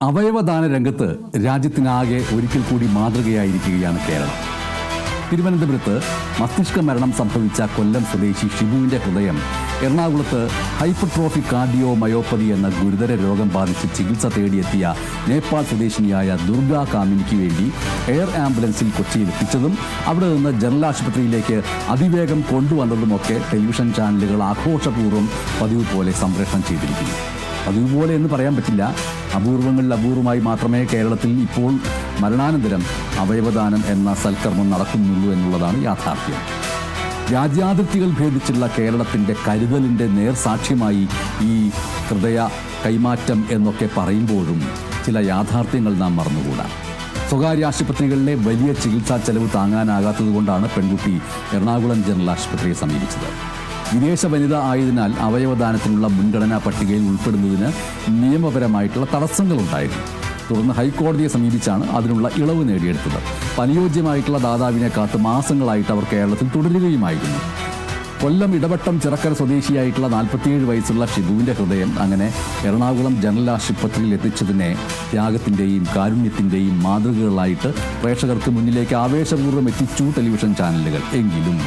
അവയവദാന രംഗത്ത് രാജ്യത്തിനാകെ ഒരിക്കൽ കൂടി മാതൃകയായിരിക്കുകയാണ് കേരളം. തിരുവനന്തപുരത്ത് മസ്തിഷ്ക മരണം സംഭവിച്ച കൊല്ലം സ്വദേശി ഷിബുവിന്റെ ഹൃദയം എറണാകുളത്ത് ഹൈപ്പർട്രോഫി കാർഡിയോ മയോപ്പതി എന്ന ഗുരുതര രോഗം ബാധിച്ച് ചികിത്സ തേടിയെത്തിയ നേപ്പാൾ സ്വദേശിനിയായ ദുർഗ കാമിനിക്ക് വേണ്ടി എയർ ആംബുലൻസിൽ കൊച്ചിയിൽ എത്തിച്ചതും അവിടെ നിന്ന് ജനറൽ ആശുപത്രിയിലേക്ക് അതിവേഗം കൊണ്ടുവന്നതുമൊക്കെ ടെലിവിഷൻ ചാനലുകൾ ആഘോഷപൂർവം പതിവ് പോലെ സംപ്രേഷണം ചെയ്തിരിക്കുന്നു. അതുപോലെ എന്ന് പറയാൻ പറ്റില്ല. അപൂർവങ്ങളിൽ അപൂർവമായി മാത്രമേ കേരളത്തിൽ ഇപ്പോൾ മരണാനന്തരം അവയവദാനം എന്ന സൽക്കർമ്മം നടക്കുന്നുള്ളൂ എന്നുള്ളതാണ് യാഥാർത്ഥ്യം. രാജ്യാതിർത്തികൾ ഭേദിച്ചുള്ള കേരളത്തിന്റെ കരുതലിന്റെ നേർസാക്ഷ്യമായി ഈ ഹൃദയ കൈമാറ്റം എന്നൊക്കെ പറയുമ്പോഴും ചില യാഥാർത്ഥ്യങ്ങൾ നാം മറന്നുകൂടാ. സ്വകാര്യ ആശുപത്രികളിലെ വലിയ ചികിത്സാ ചെലവ് താങ്ങാനാകാത്തതുകൊണ്ടാണ് പെൺകുട്ടി എറണാകുളം ജനറൽ ആശുപത്രിയെ സമീപിച്ചത്. വിദേശ വനിത ആയതിനാൽ അവയവദാനത്തിനുള്ള മുൻഗണനാ പട്ടികയിൽ ഉൾപ്പെടുന്നതിന് നിയമപരമായിട്ടുള്ള തടസ്സങ്ങളുണ്ടായിരുന്നു. തുടർന്ന് ഹൈക്കോടതിയെ സമീപിച്ചാണ് അതിനുള്ള ഇളവ് നേടിയെടുത്തത്. അനുയോജ്യമായിട്ടുള്ള ദാതാവിനെ കാത്ത് മാസങ്ങളായിട്ട് അവർ കേരളത്തിൽ തുടരുകയുമായിരുന്നു. കൊല്ലം ഇടവട്ടം ചിറക്കര സ്വദേശിയായിട്ടുള്ള നാൽപ്പത്തിയേഴ് വയസ്സുള്ള ഷിബുവിന്റെ ഹൃദയം അങ്ങനെ എറണാകുളം ജനറൽ ആശുപത്രിയിൽ എത്തിച്ചതിനെ ത്യാഗത്തിന്റെയും കാരുണ്യത്തിന്റെയും മാതൃകകളായിട്ട് പ്രേക്ഷകർക്ക് മുന്നിലേക്ക് ആവേശപൂർവം എത്തിച്ചു ടെലിവിഷൻ ചാനലുകൾ. എങ്കിലും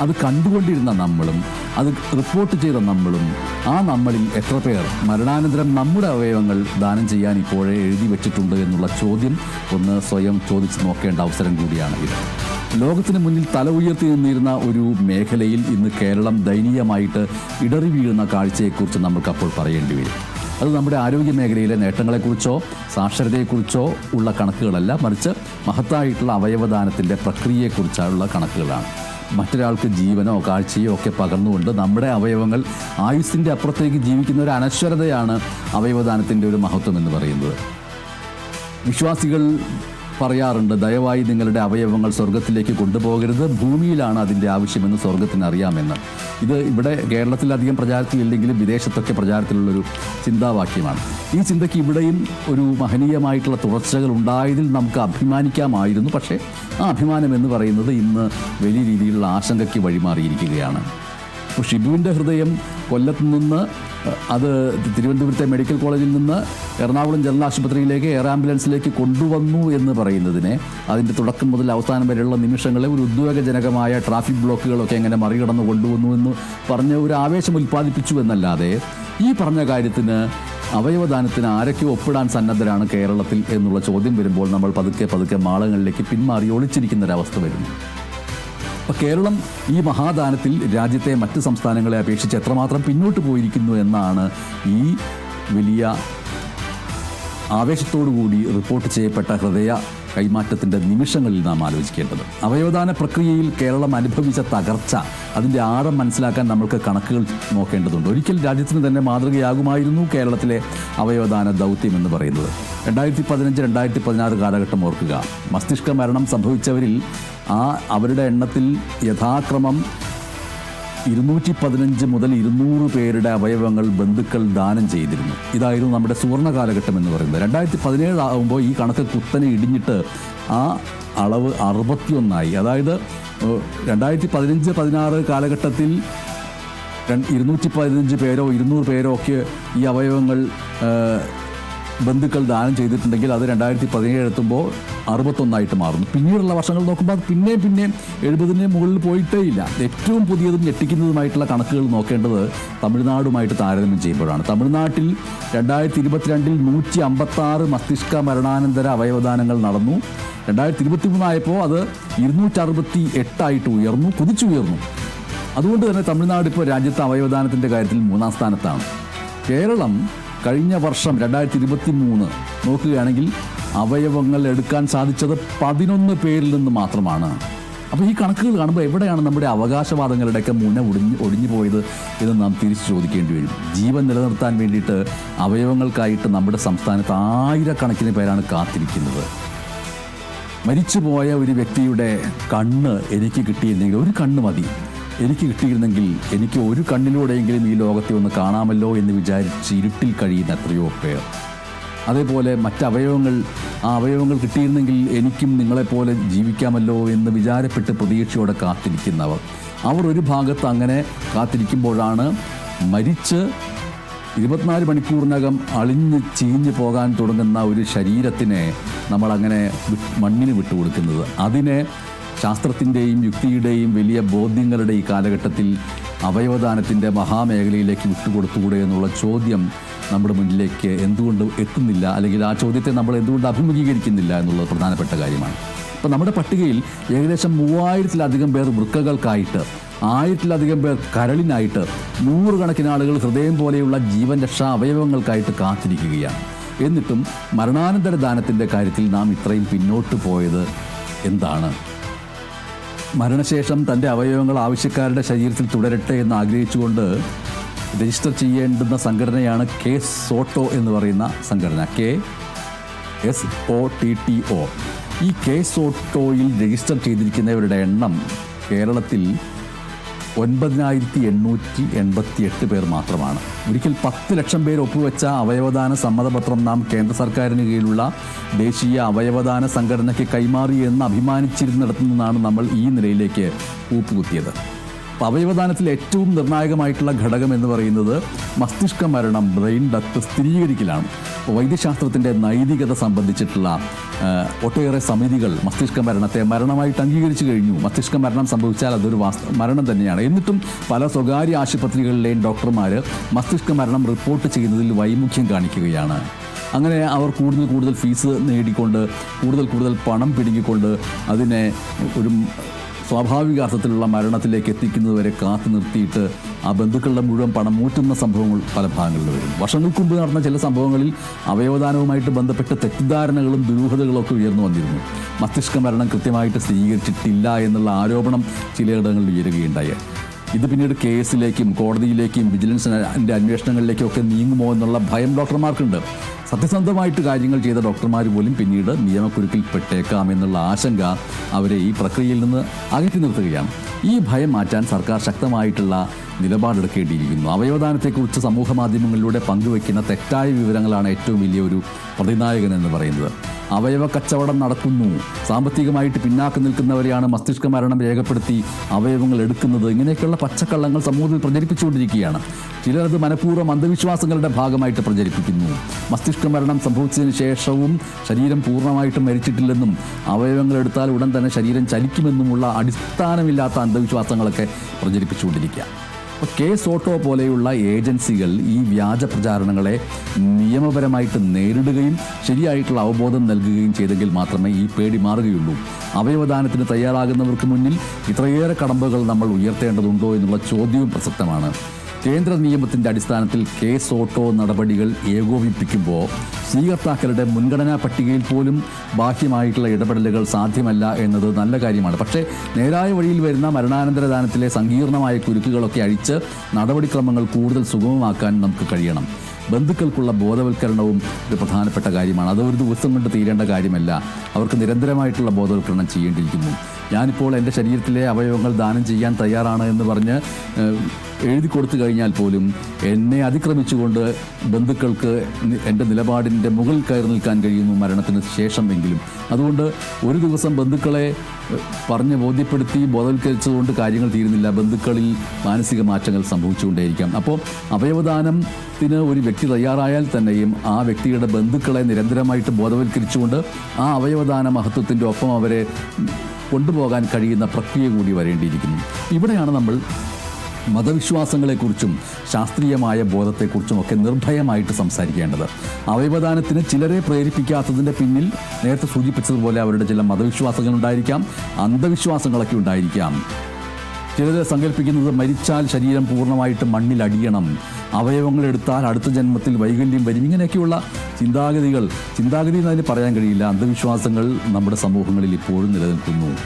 അത് കണ്ടുകൊണ്ടിരുന്ന നമ്മളും അത് റിപ്പോർട്ട് ചെയ്ത നമ്മളും ആ നമ്മളിൽ എത്ര പേർ മരണാനന്തരം നമ്മുടെ അവയവങ്ങൾ ദാനം ചെയ്യാൻ ഇപ്പോഴേ എഴുതി വെച്ചിട്ടുണ്ട് എന്നുള്ള ചോദ്യം ഒന്ന് സ്വയം ചോദിച്ചു നോക്കേണ്ട അവസരം കൂടിയാണ് ഇത്. ലോകത്തിന് മുന്നിൽ തല ഉയർത്തി നിന്നിരുന്ന ഒരു മേഖലയിൽ ഇന്ന് കേരളം ദയനീയമായിട്ട് ഇടറി വീഴുന്ന കാഴ്ചയെക്കുറിച്ച് നമുക്കപ്പോൾ പറയേണ്ടി വരും. അത് നമ്മുടെ ആരോഗ്യ മേഖലയിലെ നേട്ടങ്ങളെക്കുറിച്ചോ സാക്ഷരതയെക്കുറിച്ചോ ഉള്ള കണക്കുകളല്ല മറിച്ച് മഹത്തായിട്ടുള്ള അവയവദാനത്തിന്റെ പ്രക്രിയയെക്കുറിച്ചുള്ള കണക്കുകളാണ്. മറ്റൊരാൾക്ക് ജീവനോ കാഴ്ചയോ ഒക്കെ പകർന്നുകൊണ്ട് നമ്മുടെ അവയവങ്ങൾ ആയുസ്സിന്റെ അപ്പുറത്തേക്ക് ജീവിക്കുന്ന ഒരു അനശ്വരതയാണ് അവയവദാനത്തിന്റെ ഒരു മഹത്വം എന്ന് പറയുന്നത്. വിശ്വാസികൾ പറയാറുണ്ട് ദയവായി നിങ്ങളുടെ അവയവങ്ങൾ സ്വർഗത്തിലേക്ക് കൊണ്ടുപോകരുത്. ഭൂമിയിലാണ് അതിന്റെ ആവശ്യമെന്ന് സ്വർഗത്തിന് അറിയാമെന്ന് ഇത് ഇവിടെ കേരളത്തിലധികം പ്രചാരത്തിലില്ലെങ്കിലും വിദേശത്തൊക്കെ പ്രചാരത്തിലുള്ളൊരു ചിന്താവാക്യമാണ്. ഈ ചിന്തയ്ക്ക് ഇവിടെയും ഒരു മഹനീയമായിട്ടുള്ള തുടർച്ചകൾ ഉണ്ടായതിൽ നമുക്ക് അഭിമാനിക്കാമായിരുന്നു. പക്ഷേ ആ അഭിമാനം എന്ന് പറയുന്നത് ഇന്ന് വലിയ രീതിയിലുള്ള ആശങ്കയ്ക്ക് വഴിമാറിയിരിക്കുകയാണ്. ഷിബുവിന്റെ ഹൃദയം കൊല്ലത്തു നിന്ന് അത് തിരുവനന്തപുരത്തെ മെഡിക്കൽ കോളേജിൽ നിന്ന് എറണാകുളം ജനറൽ ആശുപത്രിയിലേക്ക് എയർ ആംബുലൻസിലേക്ക് കൊണ്ടുവന്നു എന്ന് പറയുന്നതിനെ അതിന്റെ തുടക്കം മുതൽ അവസാനം വരെയുള്ള നിമിഷങ്ങളെ ഒരു ഉദ്വേഗജനകമായ ട്രാഫിക് ബ്ലോക്കുകളൊക്കെ എങ്ങനെ മറികടന്ന് കൊണ്ടുവന്നു എന്ന് പറഞ്ഞ ഒരു ആവേശം ഉൽപ്പാദിപ്പിച്ചു എന്നല്ലാതെ ഈ പറഞ്ഞ കാര്യത്തിന് അവയവദാനത്തിന് ആരൊക്കെ ഒപ്പിടാൻ സന്നദ്ധരാണ് കേരളത്തിൽ എന്നുള്ള ചോദ്യം വരുമ്പോൾ നമ്മൾ പതുക്കെ പതുക്കെ മാളങ്ങളിലേക്ക് പിന്മാറി ഒളിച്ചിരിക്കുന്ന ഒരവസ്ഥ വരുന്നു. അപ്പോൾ കേരളം ഈ മഹാദാനത്തിൽ രാജ്യത്തെ മറ്റ് സംസ്ഥാനങ്ങളെ അപേക്ഷിച്ച് എത്രമാത്രം പിന്നോട്ട് പോയിരിക്കുന്നു എന്നാണ് ഈ വലിയ ആവേശത്തോടുകൂടി റിപ്പോർട്ട് ചെയ്യപ്പെട്ട ഹൃദയ കൈമാറ്റത്തിന്റെ നിമിഷങ്ങളിൽ നാം ആലോചിക്കേണ്ടത്. അവയവദാന പ്രക്രിയയിൽ കേരളം അനുഭവിച്ച തകർച്ച അതിന്റെ ആഴം മനസ്സിലാക്കാൻ നമ്മൾക്ക് കണക്കുകൾ നോക്കേണ്ടതുണ്ട്. ഒരിക്കൽ രാജ്യത്തിന് തന്നെ മാതൃകയാകുമായിരുന്നു കേരളത്തിലെ അവയവദാന ദൗത്യം എന്ന് പറയുന്നത്. രണ്ടായിരത്തി പതിനഞ്ച് രണ്ടായിരത്തി പതിനാറ് കാലഘട്ടം ഓർക്കുക. മസ്തിഷ്ക മരണം സംഭവിച്ചവരിൽ ആ അവരുടെ എണ്ണത്തിൽ യഥാക്രമം ഇരുന്നൂറ്റി പതിനഞ്ച് മുതൽ ഇരുന്നൂറ് പേരുടെ അവയവങ്ങൾ ബന്ധുക്കൾ ദാനം ചെയ്തിരുന്നു. ഇതായിരുന്നു നമ്മുടെ സുവർണ കാലഘട്ടം എന്ന് പറയുന്നത്. രണ്ടായിരത്തി പതിനേഴ് ആകുമ്പോൾ ഈ കണക്ക് കുത്തനെ ഇടിഞ്ഞിട്ട് ആ അളവ് അറുപത്തിയൊന്നായി. അതായത് രണ്ടായിരത്തി പതിനഞ്ച് പതിനാറ് കാലഘട്ടത്തിൽ ഇരുന്നൂറ്റി പതിനഞ്ച് പേരോ ഇരുന്നൂറ് പേരോ ഒക്കെ ഈ അവയവങ്ങൾ ബന്ധുക്കൾ ദാനം ചെയ്തിട്ടുണ്ടെങ്കിൽ അത് രണ്ടായിരത്തി പതിനേഴ് എത്തുമ്പോൾ അറുപത്തൊന്നായിട്ട് മാറുന്നു. പിന്നീടുള്ള വർഷങ്ങൾ നോക്കുമ്പോൾ അത് പിന്നെയും പിന്നെയും എഴുപതിന് മുകളിൽ പോയിട്ടേ ഇല്ല ഏറ്റവും പുതിയതും ഞെട്ടിക്കുന്നതുമായിട്ടുള്ള കണക്കുകൾ നോക്കേണ്ടത് തമിഴ്നാടുമായിട്ട് താരതമ്യം ചെയ്യുമ്പോഴാണ്. തമിഴ്നാട്ടിൽ രണ്ടായിരത്തി ഇരുപത്തിരണ്ടിൽ നൂറ്റി അമ്പത്താറ് മസ്തിഷ്ക മരണാനന്തര അവയവദാനങ്ങൾ നടന്നു. രണ്ടായിരത്തി ഇരുപത്തി മൂന്നായപ്പോൾ അത് ഇരുന്നൂറ്ററുപത്തി എട്ടായിട്ട് ഉയർന്നു കുതിച്ചുയർന്നു. അതുകൊണ്ട് തന്നെ തമിഴ്നാട് ഇപ്പോൾ രാജ്യത്തെ അവയവദാനത്തിന്റെ കാര്യത്തിൽ മൂന്നാം സ്ഥാനത്താണ്. കേരളം കഴിഞ്ഞ വർഷം രണ്ടായിരത്തി ഇരുപത്തി മൂന്ന് നോക്കുകയാണെങ്കിൽ അവയവങ്ങൾ എടുക്കാൻ സാധിച്ചത് പതിനൊന്ന് പേരിൽ നിന്ന് മാത്രമാണ്. അപ്പോൾ ഈ കണക്കുകൾ കാണുമ്പോൾ എവിടെയാണ് നമ്മുടെ അവകാശവാദങ്ങളുടെയൊക്കെ മുന ഒടിഞ്ഞ് ഒടിഞ്ഞു പോയത് എന്ന് നാം തിരിച്ചു ചോദിക്കേണ്ടി വരും. ജീവൻ നിലനിർത്താൻ വേണ്ടിയിട്ട് അവയവങ്ങൾക്കായിട്ട് നമ്മുടെ സംസ്ഥാനത്ത് ആയിരക്കണക്കിന് പേരാണ് കാത്തിരിക്കുന്നത്. മരിച്ചുപോയ ഒരു വ്യക്തിയുടെ കണ്ണ് എനിക്ക് കിട്ടിയില്ലെങ്കിൽ ഒരു കണ്ണ് മതി. എനിക്ക് കിട്ടിയിരുന്നെങ്കിൽ എനിക്ക് ഒരു കണ്ണിലൂടെയെങ്കിലും ഈ ലോകത്തെ ഒന്ന് കാണാമല്ലോ എന്ന് വിചാരിച്ച് ഇരുട്ടിൽ കഴിയുന്ന എത്രയോ പേർ. അതേപോലെ മറ്റവയവങ്ങൾ ആ അവയവങ്ങൾ കിട്ടിയിരുന്നെങ്കിൽ എനിക്കും നിങ്ങളെപ്പോലെ ജീവിക്കാമല്ലോ എന്ന് വിചാരപ്പെട്ട് പ്രതീക്ഷയോടെ കാത്തിരിക്കുന്നവർ. അവർ ഒരു ഭാഗത്ത് അങ്ങനെ കാത്തിരിക്കുമ്പോഴാണ് മരിച്ച് ഇരുപത്തിനാല് മണിക്കൂറിനകം അളിഞ്ഞ് ചീഞ്ഞു പോകാൻ തുടങ്ങുന്ന ഒരു ശരീരത്തിനെ നമ്മളങ്ങനെ മണ്ണിന് വിട്ടുകൊടുക്കുന്നത്. അതിനെ ശാസ്ത്രത്തിന്റെയും യുക്തിയുടെയും വലിയ ബോധ്യങ്ങളുടെ ഈ കാലഘട്ടത്തിൽ അവയവദാനത്തിന്റെ മഹാമേഖലയിലേക്ക് വിട്ടുകൊടുത്തുകൂടെ എന്നുള്ള ചോദ്യം നമ്മുടെ മുന്നിലേക്ക് എന്തുകൊണ്ട് എത്തുന്നില്ല? അല്ലെങ്കിൽ ആ ചോദ്യത്തെ നമ്മൾ എന്തുകൊണ്ട് അഭിമുഖീകരിക്കുന്നില്ല എന്നുള്ളത് പ്രധാനപ്പെട്ട കാര്യമാണ്. അപ്പോൾ നമ്മുടെ പട്ടികയിൽ ഏകദേശം മൂവായിരത്തിലധികം പേർ വൃക്കകൾക്കായിട്ട് ആയിരത്തിലധികം പേർ കരളിനായിട്ട് നൂറുകണക്കിന് ആളുകൾ ഹൃദയം പോലെയുള്ള ജീവൻ രക്ഷാ അവയവങ്ങൾക്കായിട്ട് കാത്തിരിക്കുകയാണ്. എന്നിട്ടും മരണാനന്തര ദാനത്തിന്റെ കാര്യത്തിൽ നാം ഇത്രയും പിന്നോട്ട് പോയത് എന്താണ്? മരണശേഷം തന്റെ അവയവങ്ങൾ ആവശ്യക്കാരുടെ ശരീരത്തിൽ തുടരട്ടെ എന്ന് ആഗ്രഹിച്ചുകൊണ്ട് രജിസ്റ്റർ ചെയ്യേണ്ടുന്ന സംഘടനയാണ് കെ സോട്ടോ എന്ന് പറയുന്ന സംഘടന K S O T T O. ഈ കെ സോട്ടോയിൽ രജിസ്റ്റർ ചെയ്തിരിക്കുന്നവരുടെ എണ്ണം കേരളത്തിൽ ഒൻപതിനായിരത്തി എണ്ണൂറ്റി എൺപത്തി എട്ട് പേർ മാത്രമാണ്. ഒരിക്കൽ പത്ത് ലക്ഷം പേർ ഒപ്പുവെച്ച അവയവദാന സമ്മതപത്രം നാം കേന്ദ്ര സർക്കാരിന് കീഴിലുള്ള ദേശീയ അവയവദാന സംഘടനയ്ക്ക് കൈമാറി എന്ന് അഭിമാനിച്ചിരുന്നിടത്തു നിന്നാണ് നമ്മൾ ഈ നിലയിലേക്ക് ഊപ്പുകുത്തിയത്. അവയവദാനത്തിൽ ഏറ്റവും നിർണായകമായിട്ടുള്ള ഘടകം എന്ന് പറയുന്നത് മസ്തിഷ്ക മരണം ബ്രെയിൻ ഡെത്ത് സ്ഥിരീകരിക്കലാണ്. വൈദ്യശാസ്ത്രത്തിന്റെ നൈതികത സംബന്ധിച്ചിട്ടുള്ള ഒട്ടേറെ സമിതികൾ മസ്തിഷ്ക മരണത്തെ മരണമായിട്ട് അംഗീകരിച്ചു കഴിഞ്ഞു. മസ്തിഷ്ക മരണം സംഭവിച്ചാൽ അതൊരു മരണം തന്നെയാണ്. എന്നിട്ടും പല സ്വകാര്യ ആശുപത്രികളിലെയും ഡോക്ടർമാർ മസ്തിഷ്ക മരണം റിപ്പോർട്ട് ചെയ്യുന്നതിൽ വൈമുഖ്യം കാണിക്കുകയാണ്. അങ്ങനെ അവർ കൂടുതൽ കൂടുതൽ ഫീസ് നേടിക്കൊണ്ട് കൂടുതൽ കൂടുതൽ പണം പിടുങ്ങിക്കൊണ്ട് അതിനെ ഒരു സ്വാഭാവിക അർത്ഥത്തിലുള്ള മരണത്തിലേക്ക് എത്തിക്കുന്നതുവരെ കാത്തു നിർത്തിയിട്ട് ആ ബന്ധുക്കളുടെ മുഴുവൻ പണം മൂറ്റുന്ന സംഭവങ്ങൾ പല ഭാഗങ്ങളിൽ വരും. വർഷങ്ങൾക്ക് മുമ്പ് നടന്ന ചില സംഭവങ്ങളിൽ അവയവദാനവുമായിട്ട് ബന്ധപ്പെട്ട തെറ്റിദ്ധാരണകളും ദുരൂഹതകളൊക്കെ ഉയർന്നു വന്നിരുന്നു. മസ്തിഷ്ക മരണം കൃത്യമായിട്ട് സ്ഥിരീകരിച്ചിട്ടില്ല എന്നുള്ള ആരോപണം ചിലയിടങ്ങളിൽ ഉയരുകയുണ്ടായി. ഇത് പിന്നീട് കേസിലേക്കും കോടതിയിലേക്കും വിജിലൻസിന്റെ അന്വേഷണങ്ങളിലേക്കും ഒക്കെ നീങ്ങുമോ എന്നുള്ള ഭയം ഡോക്ടർമാർക്കുണ്ട്. സത്യസന്ധമായിട്ട് കാര്യങ്ങൾ ചെയ്ത ഡോക്ടർമാർ പോലും പിന്നീട് നിയമക്കുരുക്കിൽ പെട്ടേക്കാം എന്നുള്ള ആശങ്ക അവരെ ഈ പ്രക്രിയയിൽ നിന്ന് അകറ്റി നിർത്തുകയാണ്. ഈ ഭയം മാറ്റാൻ സർക്കാർ ശക്തമായിട്ടുള്ള നിലപാടെടുക്കേണ്ടിയിരിക്കുന്നു. അവയവദാനത്തെക്കുറിച്ച് സമൂഹ മാധ്യമങ്ങളിലൂടെ പങ്കുവയ്ക്കുന്ന തെറ്റായ വിവരങ്ങളാണ് ഏറ്റവും വലിയ ഒരു പ്രതിനായകൻ എന്ന് പറയുന്നത്. അവയവ കച്ചവടം നടക്കുന്നു. സാമ്പത്തികമായിട്ട് പിന്നാക്കം നിൽക്കുന്നവരെയാണ് മസ്തിഷ്ക മരണം രേഖപ്പെടുത്തി അവയവങ്ങൾ എടുക്കുന്നത്. ഇങ്ങനെയൊക്കെയുള്ള പച്ചക്കള്ളങ്ങൾ സമൂഹത്തിൽ പ്രചരിപ്പിച്ചുകൊണ്ടിരിക്കുകയാണ്. ചിലർ അത് മനഃപൂർവം അന്ധവിശ്വാസങ്ങളുടെ ഭാഗമായിട്ട് പ്രചരിപ്പിക്കുന്നു. മസ്തിഷ്ക മരണം സംഭവിച്ചതിന് ശേഷവും ശരീരം പൂർണമായിട്ടും മരിച്ചിട്ടില്ലെന്നും അവയവങ്ങൾ എടുത്താൽ ഉടൻ തന്നെ ശരീരം ചലിക്കുമെന്നുമുള്ള അടിസ്ഥാനമില്ലാത്ത അന്ധവിശ്വാസങ്ങളൊക്കെ പ്രചരിപ്പിച്ചുകൊണ്ടിരിക്കുക അപ്പോൾ കേസ് ഓട്ടോ പോലെയുള്ള ഏജൻസികൾ ഈ വ്യാജ പ്രചാരണങ്ങളെ നിയമപരമായിട്ട് നേരിടുകയും ശരിയായിട്ടുള്ള അവബോധം നൽകുകയും ചെയ്തെങ്കിൽ മാത്രമേ ഈ പേടി മാറുകയുള്ളൂ. അവയവദാനത്തിന് തയ്യാറാകുന്നവർക്ക് മുന്നിൽ ഇത്രയേറെ കടമ്പകൾ നമ്മൾ ഉയർത്തേണ്ടതുണ്ടോ എന്നുള്ള ചോദ്യവും പ്രസക്തമാണ്. കേന്ദ്ര നിയമത്തിന്റെ അടിസ്ഥാനത്തിൽ കേസ് ഓട്ടോ നടപടികൾ ഏകോപിപ്പിക്കുമ്പോൾ സ്വീകർത്താക്കളുടെ മുൻഗണനാ പട്ടികയിൽ പോലും ബാഹ്യമായിട്ടുള്ള ഇടപെടലുകൾ സാധ്യമല്ല എന്നത് നല്ല കാര്യമാണ്. പക്ഷേ നേരായ വഴിയിൽ വരുന്ന മരണാനന്തര ദാനത്തിലെ സങ്കീർണമായ കുരുക്കുകളൊക്കെ അഴിച്ച് നടപടിക്രമങ്ങൾ കൂടുതൽ സുഗമമാക്കാൻ നമുക്ക് കഴിയണം. ബന്ധുക്കൾക്കുള്ള ബോധവൽക്കരണവും ഒരു പ്രധാനപ്പെട്ട കാര്യമാണ്. അത് ഒരു ദിവസം കൊണ്ട് തീരേണ്ട കാര്യമല്ല. അവർക്ക് നിരന്തരമായിട്ടുള്ള ബോധവൽക്കരണം ചെയ്യേണ്ടിയിരിക്കുന്നു. ഞാനിപ്പോൾ എന്റെ ശരീരത്തിലെ അവയവങ്ങൾ ദാനം ചെയ്യാൻ തയ്യാറാണ് എന്ന് പറഞ്ഞ് എഴുതി കൊടുത്തു കഴിഞ്ഞാൽ പോലും എന്നെ അതിക്രമിച്ചുകൊണ്ട് ബന്ധുക്കൾക്ക് എന്റെ നിലപാടിന്റെ മുകളിൽ കയറി നിൽക്കാൻ കഴിയുന്നു മരണത്തിന് ശേഷമെങ്കിലും അതുകൊണ്ട് ഒരു ദിവസം ബന്ധുക്കളെ പറഞ്ഞ് ബോധ്യപ്പെടുത്തി ബോധവൽക്കരിച്ചതുകൊണ്ട് കാര്യങ്ങൾ തീരുന്നില്ല. ബന്ധുക്കളിൽ മാനസിക മാറ്റങ്ങൾ സംഭവിച്ചുകൊണ്ടേയിരിക്കാം. അപ്പോൾ അവയവദാനത്തിന് ഒരു വ്യക്തി തയ്യാറായാൽ തന്നെയും ആ വ്യക്തിയുടെ ബന്ധുക്കളെ നിരന്തരമായിട്ട് ബോധവൽക്കരിച്ചുകൊണ്ട് ആ അവയവദാന മഹത്വത്തിന്റെ ഒപ്പം അവരെ കൊണ്ടുപോകാൻ കഴിയുന്ന പ്രക്രിയ കൂടി വരേണ്ടിയിരിക്കുന്നു. ഇവിടെയാണ് നമ്മൾ മതവിശ്വാസങ്ങളെക്കുറിച്ചും ശാസ്ത്രീയമായ ബോധത്തെക്കുറിച്ചും ഒക്കെ നിർഭയമായിട്ട് സംസാരിക്കേണ്ടത്. അവയവദാനത്തിന് ചിലരെ പ്രേരിപ്പിക്കാത്തതിന്റെ പിന്നിൽ നേരത്തെ സൂചിപ്പിച്ചതുപോലെ അവരുടെ ചില മതവിശ്വാസങ്ങൾ ഉണ്ടായിരിക്കാം അന്ധവിശ്വാസങ്ങളൊക്കെ ഉണ്ടായിരിക്കാം. ചിലരെ സങ്കല്പിക്കുന്നത് മരിച്ചാൽ ശരീരം പൂർണമായിട്ട് മണ്ണിൽ അടിയണം അവയവങ്ങൾ എടുത്താൽ അടുത്ത ജന്മത്തിൽ വൈകല്യം വരും. ഇങ്ങനെയൊക്കെയുള്ള ചിന്താഗതികൾ ചിന്താഗതി എന്ന് അതിന് പറയാൻ കഴിയില്ല. അന്ധവിശ്വാസങ്ങൾ നമ്മുടെ സമൂഹങ്ങളിൽ ഇപ്പോഴും നിലനിൽക്കുന്നു.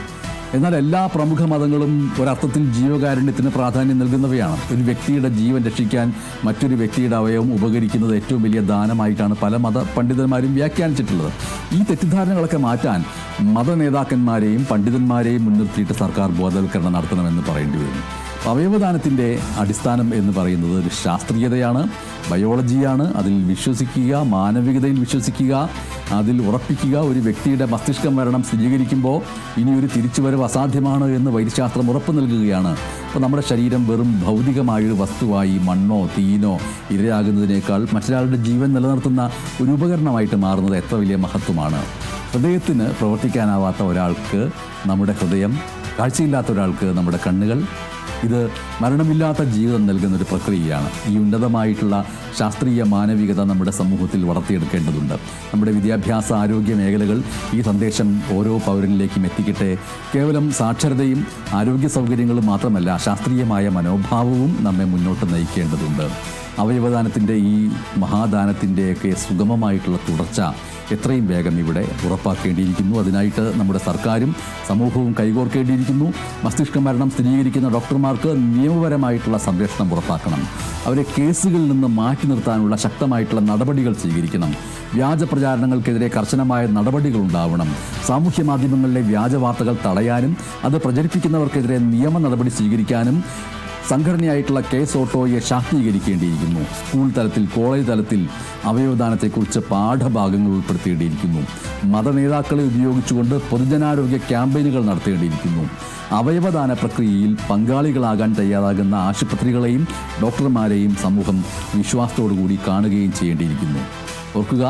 എന്നാൽ എല്ലാ പ്രമുഖ മതങ്ങളും ഒരർത്ഥത്തിൽ ജീവകാരുണ്യത്തിന് പ്രാധാന്യം നൽകുന്നവയാണ്. ഒരു വ്യക്തിയുടെ ജീവൻ രക്ഷിക്കാൻ മറ്റൊരു വ്യക്തിയുടെ അവയവം ഉപകരിക്കുന്നത് ഏറ്റവും വലിയ ദാനമായിട്ടാണ് പല മത പണ്ഡിതന്മാരും വ്യാഖ്യാനിച്ചിട്ടുള്ളത്. ഈ തെറ്റിദ്ധാരണകളൊക്കെ മാറ്റാൻ മത നേതാക്കന്മാരെയും പണ്ഡിതന്മാരെയും മുൻനിർത്തിയിട്ട് സർക്കാർ ബോധവൽക്കരണം നടത്തണമെന്ന് പറയേണ്ടി വരുന്നു. അവയവദാനത്തിന്റെ അടിസ്ഥാനം എന്ന് പറയുന്നത് ഒരു ശാസ്ത്രീയതയാണ് ബയോളജിയാണ് അതിൽ വിശ്വസിക്കുക മാനവികതയിൽ വിശ്വസിക്കുക അതിൽ ഉറപ്പിക്കുക. ഒരു വ്യക്തിയുടെ മസ്തിഷ്ക മരണം സ്ഥിരീകരിക്കുമ്പോൾ ഇനി ഒരു തിരിച്ചുവരവ് അസാധ്യമാണ് എന്ന് വൈദ്യശാസ്ത്രം ഉറപ്പ് നൽകുകയാണ്. അപ്പോൾ നമ്മുടെ ശരീരം വെറും ഭൗതികമായൊരു വസ്തുവായി മണ്ണോ തീനോ ഇരയാകുന്നതിനേക്കാൾ മറ്റൊരാളുടെ ജീവൻ നിലനിർത്തുന്ന ഒരു ഉപകരണമായിട്ട് മാറുന്നത് എത്ര വലിയ മഹത്വമാണ്. ഹൃദയത്തിന് പ്രവർത്തിക്കാനാവാത്ത ഒരാൾക്ക് നമ്മുടെ ഹൃദയം കാഴ്ചയില്ലാത്ത ഒരാൾക്ക് നമ്മുടെ കണ്ണുകൾ ഇത് മരണമില്ലാത്ത ജീവിതം നൽകുന്ന ഒരു പ്രക്രിയയാണ്. ഈ ഉന്നതമായിട്ടുള്ള ശാസ്ത്രീയ മാനവികത നമ്മുടെ സമൂഹത്തിൽ വളർത്തിയെടുക്കേണ്ടതുണ്ട്. നമ്മുടെ വിദ്യാഭ്യാസ ആരോഗ്യ മേഖലകൾ ഈ സന്ദേശം ഓരോ പൗരനിലേക്കും എത്തിക്കട്ടെ. കേവലം സാക്ഷരതയും ആരോഗ്യ സൗകര്യങ്ങളും മാത്രമല്ല ശാസ്ത്രീയമായ മനോഭാവവും നമ്മെ മുന്നോട്ട് നയിക്കേണ്ടതുണ്ട്. അവയവദാനത്തിന്റെ ഈ മഹാദാനത്തിന്റെയൊക്കെ സുഗമമായിട്ടുള്ള തുടർച്ച എത്രയും വേഗം ഇവിടെ ഉറപ്പാക്കേണ്ടിയിരിക്കുന്നു. അതിനായിട്ട് നമ്മുടെ സർക്കാരും സമൂഹവും കൈകോർക്കേണ്ടിയിരിക്കുന്നു. മസ്തിഷ്ക മരണം സ്ഥിരീകരിക്കുന്ന ഡോക്ടർമാർക്ക് നിയമപരമായിട്ടുള്ള സംരക്ഷണം ഉറപ്പാക്കണം. അവരെ കേസുകളിൽ നിന്ന് മാറ്റി നിർത്താനുള്ള ശക്തമായിട്ടുള്ള നടപടികൾ സ്വീകരിക്കണം. വ്യാജ പ്രചാരണങ്ങൾക്കെതിരെ കർശനമായ നടപടികൾ ഉണ്ടാവണം. സാമൂഹ്യ മാധ്യമങ്ങളിലെ വ്യാജ വാർത്തകൾ തടയാനും അത് പ്രചരിപ്പിക്കുന്നവർക്കെതിരെ നിയമ നടപടി സ്വീകരിക്കാനും സംഘടനയായിട്ടുള്ള കേസ് ഓട്ടോയെ ശാക്തീകരിക്കേണ്ടിയിരിക്കുന്നു. സ്കൂൾ തലത്തിൽ കോളേജ് തലത്തിൽ അവയവദാനത്തെക്കുറിച്ച് പാഠഭാഗങ്ങൾ ഉൾപ്പെടുത്തേണ്ടിയിരിക്കുന്നു മതനേതാക്കളെ ഉപയോഗിച്ചുകൊണ്ട് പൊതുജനാരോഗ്യ ക്യാമ്പയിനുകൾ നടത്തേണ്ടിയിരിക്കുന്നു. അവയവദാന പ്രക്രിയയിൽ പങ്കാളികളാകാൻ തയ്യാറാകുന്ന ആശുപത്രികളെയും ഡോക്ടർമാരെയും സമൂഹം വിശ്വാസത്തോടുകൂടി കാണുകയും ചെയ്യേണ്ടിയിരിക്കുന്നു. ഓർക്കുക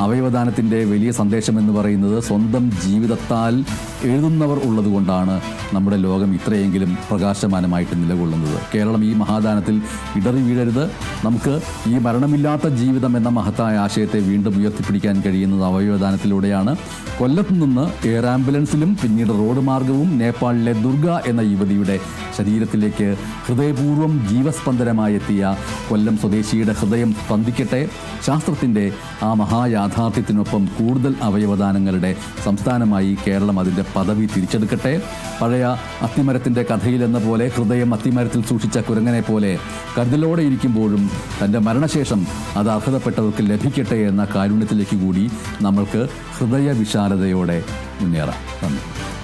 അവയവദാനത്തിന്റെ വലിയ സന്ദേശം എന്ന് പറയുന്നത് സ്വന്തം ജീവിതത്താൽ എഴുതുന്നവർ ഉള്ളതുകൊണ്ടാണ് നമ്മുടെ ലോകം ഇത്രയെങ്കിലും പ്രകാശമാനമായിട്ട് നിലകൊള്ളുന്നത്. കേരളം ഈ മഹാദാനത്തിൽ ഇടറി വീഴരുത്. നമുക്ക് ഈ മരണമില്ലാത്ത ജീവിതം എന്ന മഹത്തായ ആശയത്തെ വീണ്ടും ഉയർത്തിപ്പിടിക്കാൻ കഴിയുന്നത് അവയവദാനത്തിലൂടെയാണ്. കൊല്ലത്ത് നിന്ന് എയർ ആംബുലൻസിലും പിന്നീട് റോഡ് മാർഗവും നേപ്പാളിലെ ദുർഗ എന്ന യുവതിയുടെ ശരീരത്തിലേക്ക് ഹൃദയപൂർവം ജീവസ്പന്ദനമായി എത്തിയ കൊല്ലം സ്വദേശിയുടെ ഹൃദയം സ്പന്ദിക്കട്ടെ. ശാസ്ത്രത്തിന്റെ ആ മഹായാഥാർത്ഥ്യത്തിനൊപ്പം കൂടുതൽ അവയവദാനങ്ങളുടെ സംസ്ഥാനമായി കേരളം അതിന്റെ പദവി തിരിച്ചെടുക്കട്ടെ. പഴയ അത്തിമരത്തിന്റെ കഥയിലെന്ന പോലെ ഹൃദയം അത്തിമരത്തിൽ സൂക്ഷിച്ച കുരങ്ങനെ പോലെ കരുതലോടെ ഇരിക്കുമ്പോഴും തന്റെ മരണശേഷം അത് അർഹതപ്പെട്ടവർക്ക് ലഭിക്കട്ടെ എന്ന കാരുണ്യത്തിലേക്ക് കൂടി നമ്മൾക്ക് ഹൃദയവിശാലതയോടെ മുന്നേറാം. നന്ദി.